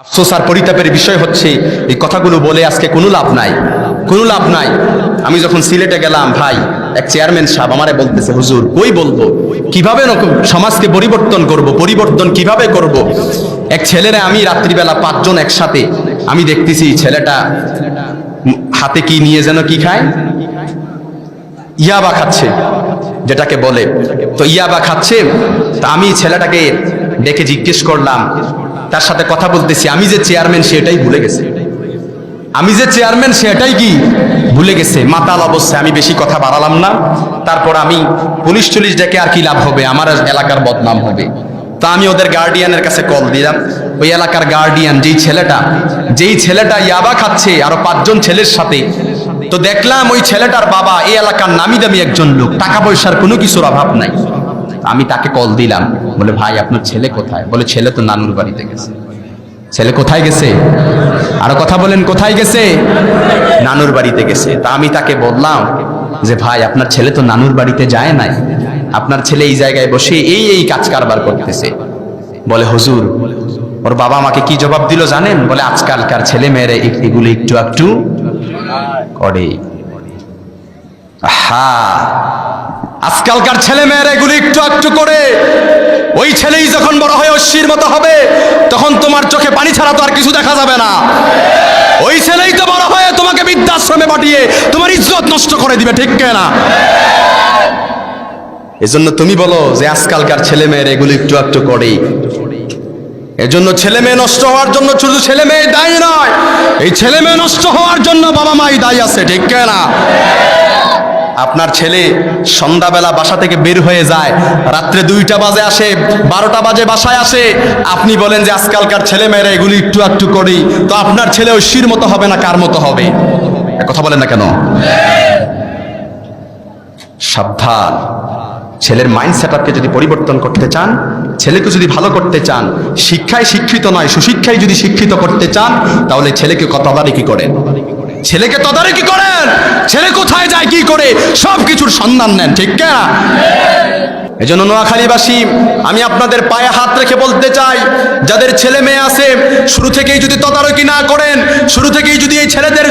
আফসোস আর পরিতাপের বিষয় হচ্ছে, এই কথাগুলো বলে আজকে কোনো লাভ নাই। কোনো লাভ নাই। আমি যখন সিলেটে গেলাম, ভাই, এক চেয়ারম্যান সাহেব আমারে বলতেছে, হুজুর, কই বলব? কীভাবে সমাজকে পরিবর্তন করব? পরিবর্তন কীভাবে করব? এক ছেলেরে আমি রাত্রিবেলা পাঁচজন একসাথে আমি দেখতেছি, ছেলেটা হাতে কি নিয়ে যেন কি খায়? ইয়াবা খাচ্ছে, যেটাকে বলে। তো ইয়াবা খাচ্ছে, তা আমি ছেলেটাকে ডেকে জিজ্ঞেস করলাম তার সাথে কথা বলতেছি। আমি যে চেয়ারম্যান সেটাই ভুলে গেছে। আমি যে চেয়ারম্যান সেটাই কি ভুলে গেছে। মাতাল অবস্থায় আমি বেশি কথা বাড়ালাম না। তারপর আমি পুলিশ টুলিশ ডেকে আর কি লাভ হবে? আমার এলাকার বদনাম হবে। তা আমি ওদের গার্ডিয়ানের কাছে কল দিলাম। ওই এলাকার গার্ডিয়ান যেই ছেলেটা যেই ছেলেটা ইয়াবা খাচ্ছে, আরও পাঁচজন ছেলের সাথে। তো দেখলাম ওই ছেলেটার বাবা, এই এলাকার নামি দামি একজন লোক। টাকা পয়সার কোনো কিছুর অভাব নাই। আমি তাকে কল দিলাম। বলে, ভাই, আপনার ছেলে কোথায়? বলে, ছেলে তো নানুর বাড়িতে গেছে। ছেলে কোথায় গেছে? আরও কথা বলেন, কোথায় গেছে? নানুর বাড়িতে গেছে। তা আমি তাকে বললাম যে, ভাই, আপনার ছেলে তো নানুর বাড়িতে যায় নাই। আপনার ছেলে এই জায়গায় বসে এই এই কাজ কারবার করতেছে। বলে, হুজুর, ওর বাবা আমাকে কি জবাব দিল জানেন? বলে, আজকালকার ছেলে মেয়েরা এগুলো একটু একটু করে। হা আজকালকার ছেলে মেয়েরা এগুলো একটু একটু করে। ওই ছেলেই যখন বড় হয়ে অশ্বির মতো হবে, তখন তোমার চোখে পানি ছাড়া তো আর কিছু দেখা যাবে না। ওই ছেলেই তো বড় হয়ে তোমাকে বৃদ্ধাশ্রমে পাঠিয়ে তোমার ইজ্জত নষ্ট করে দিবে, ঠিক না? এজন্য তুমি বলো যে আজকালকার ছেলে মেয়েরা এগুলো একটু একটু করেই। এজন্য ছেলে মেয়ে নষ্ট হওয়ার জন্য শুধু ছেলে মেয়ে দায়ী নয়, এই ছেলে মেয়ে নষ্ট হওয়ার জন্য বাবা মাই দায়ী আছে, ঠিক না? আপনার ছেলে সন্ধ্যাবেলা বাসা থেকে বের হয়ে যায়, রাত্রে দুইটা বাজে আসে, বারোটা বাজে বাসায় আসে। আপনি বলেন যে আজকালকার ছেলে মেয়েরা এগুলি একটু একটু করি। তো আপনার ছেলে ঐশীর মতো হবে না কার মতো হবে? কথা বলেন না কেন? সাবধান। ছেলের মাইন্ড সেট আপকে যদি পরিবর্তন করতে চান, ছেলেকে যদি ভালো করতে চান, শিক্ষায় শিক্ষিত নয়, সুশিক্ষায় যদি শিক্ষিত করতে চান, তাহলে ছেলেকে তদারকি করেন ছেলেকে তদারকি করেন। ছেলে কোথায় যায়, কি করে? সব কিছুর সন্ধান নেন, ঠিক না এই জন্য নোয়াখালীবাসী, আমি আপনাদের পায়ে হাত রেখে বলতে চাই, যাদের ছেলে মেয়ে আছে, শুরু থেকেই যদি তদারকি না করেন, শুরু থেকেই যদি এই ছেলেদের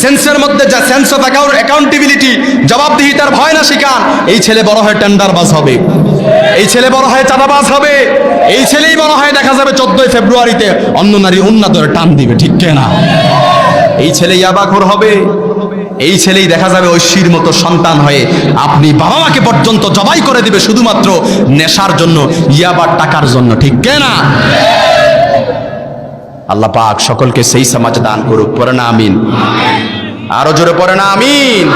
সেন্সের মধ্যে যা সেন্স অফ অ্যাকাউন্ট অ্যাকাউন্টেবিলিটি জবাবদিহিতার ভয় না শিখান, এই ছেলে বড় হয়ে টেন্ডারবাজ হবে। এই ছেলে বড় হয়ে চাঁদাবাজ হবে। এই ছেলেই বড় হয়ে দেখা যাবে চোদ্দই ফেব্রুয়ারিতে অন্য নারী উন্নতরে টান দিবে, ঠিক না? এই ছেলে ইয়াবাখোর হবে। এই ছেলেই দেখা যাবে ঐশীর মতো সন্তান হয়ে। আপনি বাবা মাকে পর্যন্ত জবাই করে দিবে শুধুমাত্র নেশার জন্য ইয়াবার টাকার জন্য। ঠিক না? আল্লাহ পাক সকলকে সেই সমাজ দান করুক। পরে না আমিন। আরও জোরে পরে না আমিন।